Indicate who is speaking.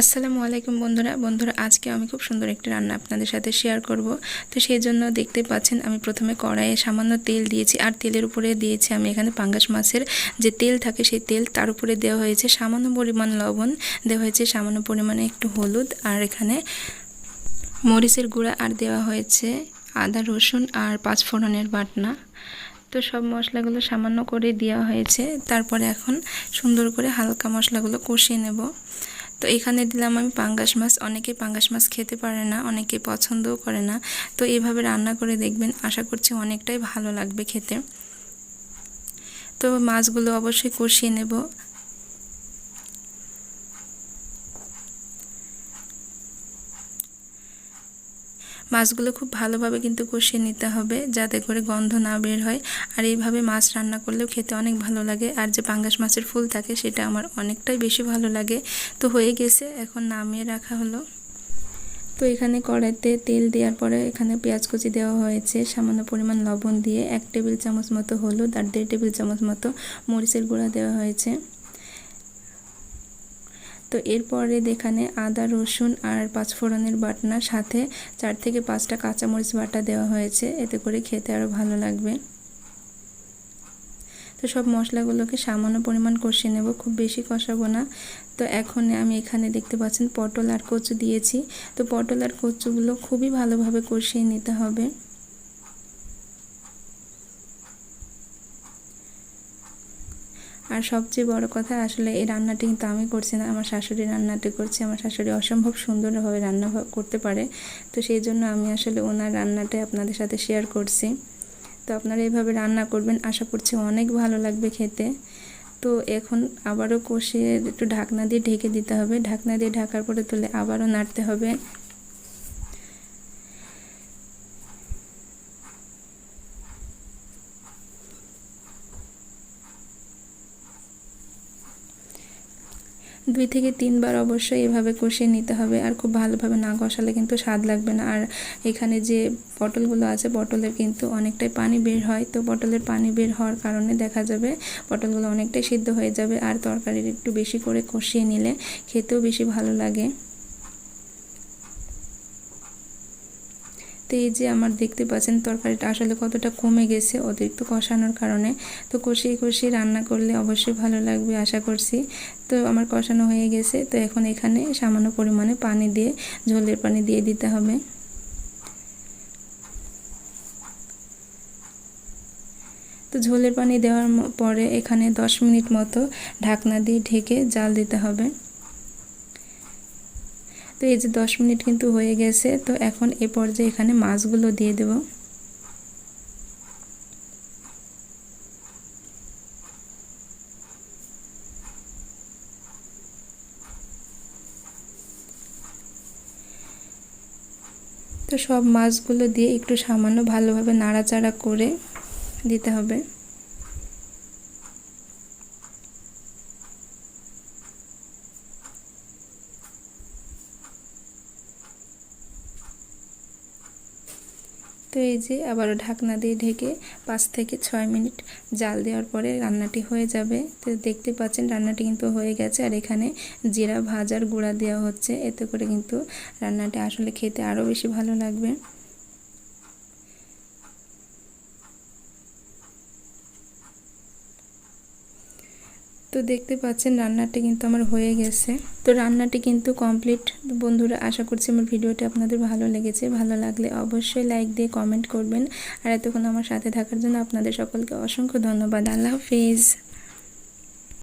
Speaker 1: আসসালামু আলাইকুম বন্ধুরা। বন্ধুরা, আজকে আমি খুব সুন্দর একটি রান্না আপনাদের সাথে শেয়ার করব। তো সেই জন্য দেখতে পাচ্ছেন, আমি প্রথমে কড়াইয়ে সামান্য তেল দিয়েছি। আর তেলের উপরে দিয়েছি আমি এখানে পাঙ্গাস মাছের যে তেল থাকে, সেই তেল তার উপরে দেওয়া হয়েছে সামান্য পরিমাণ লবণ। দেওয়া হয়েছে সামান্য পরিমাণে একটু হলুদ আর এখানে মরিচের গুঁড়া আর দেওয়া হয়েছে আদা, রসুন আর পাঁচফোড়নের বাটনা। তো সব মশলাগুলো সামান্য করে দেওয়া হয়েছে। তারপরে এখন সুন্দর করে হালকা মশলাগুলো কষিয়ে নেব। তো এখানে দিলাম আমি পাঙ্গাস মাছ। অনেকে পাঙ্গাস মাছ খেতে পারে না, অনেকে পছন্দও করে না। তো এভাবে রান্না করে দেখবেন, আশা করছি অনেকটাই ভালো লাগবে খেতে। তো মাছগুলো অবশ্যই কষিয়ে নেব। মাছগুলো খুব ভালোভাবে কিন্তু কষিয়ে নিতে হবে যাতে করে গন্ধ না বের হয়। আর এইভাবে মাছ রান্না করলেও খেতে অনেক ভালো লাগে। আর যে পাঙ্গাস মাছের ফুল থাকে সেটা আমার অনেকটাই বেশি ভালো লাগে। তো হয়ে গেছে, এখন নামিয়ে রাখা হলো। তো এখানে কড়াইতে তেল দেওয়ার পরে এখানে পেঁয়াজ কুচি দেওয়া হয়েছে। সামান্য পরিমাণ লবণ দিয়ে এক টেবিল চামচ মতো হলুদ আর দেড় টেবিল চামচ মতো মরিচের গুঁড়া দেওয়া হয়েছে। তো এরপরে এখানে আদা, রসুন আর পাঁচফোড়নের বাটনার সাথে চার থেকে পাঁচটা কাঁচামরিচ বাটা দেওয়া হয়েছে। এতে করে খেতে আরও ভালো লাগবে। তো সব মশলাগুলোকে সামান্য পরিমাণ কষিয়ে নেব, খুব বেশি কষাবো না। তো এখন আমি এখানে দেখতে পাচ্ছেন পটল আর কচু দিয়েছি। তো পটল আর কচুগুলো খুবই ভালোভাবে কষিয়ে নিতে হবে। আর সবচেয়ে বড় কথা, আসলে এই রান্নাটি কিন্তু আমি করছি না। আমার শাশুড়ি রান্নাটি করছি। আমার শাশুড়ি অসম্ভব সুন্দরভাবে রান্না করতে পারে। তো সেই জন্য আমি আসলে ওনার রান্নাটাই আপনাদের সাথে শেয়ার করছি। তো আপনারা এইভাবে রান্না করবেন, আশা করছি অনেক ভালো লাগবে খেতে। তো এখন আবারও কষিয়ে একটু ঢাকনা দিয়ে ঢেকে দিতে হবে। ঢাকনা দিয়ে ঢাকার পরে তুলে আবারও নাড়তে হবে। দুই থেকে তিনবার অবশ্যই এভাবে কষিয়ে নিতে হবে। আর খুব ভালোভাবে না কষালে কিন্তু স্বাদ লাগবে না। আর এখানে যে পটলগুলো আছে, পটলের কিন্তু অনেকটাই পানি বের হয়। তো পটলের পানি বের হওয়ার কারণে দেখা যাবে পটলগুলো অনেকটাই সিদ্ধ হয়ে যাবে। আর তরকারির একটু বেশি করে কষিয়ে নিলে খেতেও বেশি ভালো লাগে। এই যে আমার দেখতে পাচ্ছেন তরকারিটা আসলে কতটা কমে গেছে অতিরিক্ত কষানোর কারণে। তো কষিয়ে কষিয়ে রান্না করলে অবশ্যই ভালো লাগবে আশা করছি। তো আমার কষানো হয়ে গেছে। তো এখন এখানে সামান্য পরিমাণে পানি দিয়ে, ঝোলের পানি দিয়ে দিতে হবে। তো ঝোলের পানি দেওয়ার পরে এখানে দশ মিনিট মতো ঢাকনা দিয়ে ঢেকে জাল দিতে হবে। তো এই যে দশ মিনিট কিন্তু হয়ে গেছে, তো এখন এ পর্যায়ে এখানে মাছগুলো দিয়ে দেব। তো সব মাছগুলো দিয়ে একটু সামান্য ভালোভাবে নাড়াচাড়া করে দিতে হবে। তো এই যে আবারও ঢাকনা দিয়ে ঢেকে পাঁচ থেকে ছয় মিনিট জাল দেওয়ার পরে রান্নাটি হয়ে যাবে। তো দেখতে পাচ্ছেন রান্নাটি কিন্তু হয়ে গেছে আর এখানে জিরা ভাজার গুঁড়া দেওয়া হচ্ছে। এতে করে কিন্তু রান্নাটি আসলে খেতে আরও বেশি ভালো লাগবে। তো দেখতে পাচ্ছেন রান্নাটি কিন্তু আমার হয়ে গেছে। তো রান্নাটি কিন্তু কমপ্লিট বন্ধুরা, আশা করছি আমার ভিডিওটি আপনাদের ভালো লেগেছে। ভালো লাগলে অবশ্যই লাইক দিয়ে কমেন্ট করবেন। আর এতক্ষণ আমার সাথে থাকার জন্য আপনাদের সকলকে অসংখ্য ধন্যবাদ। আল্লাহ হাফিজ।